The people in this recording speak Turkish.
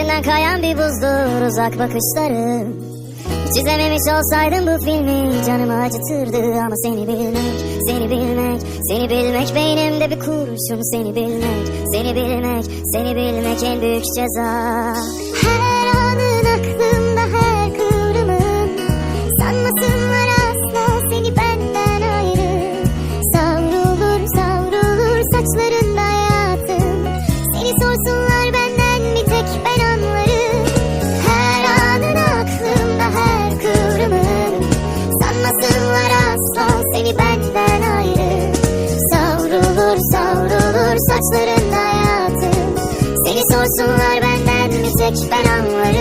Gözlerinden kayan bir buzdur uzak bakışların Çizememiş olsaydım bu filmi canımı acıtırdı ama seni bilmek, seni bilmek, seni bilmek beynimde bir kurşun seni bilmek, seni bilmek, seni bilmek en büyük ceza. Saçlarında hayatım Seni sorsunlar benden bir tek ben anlarım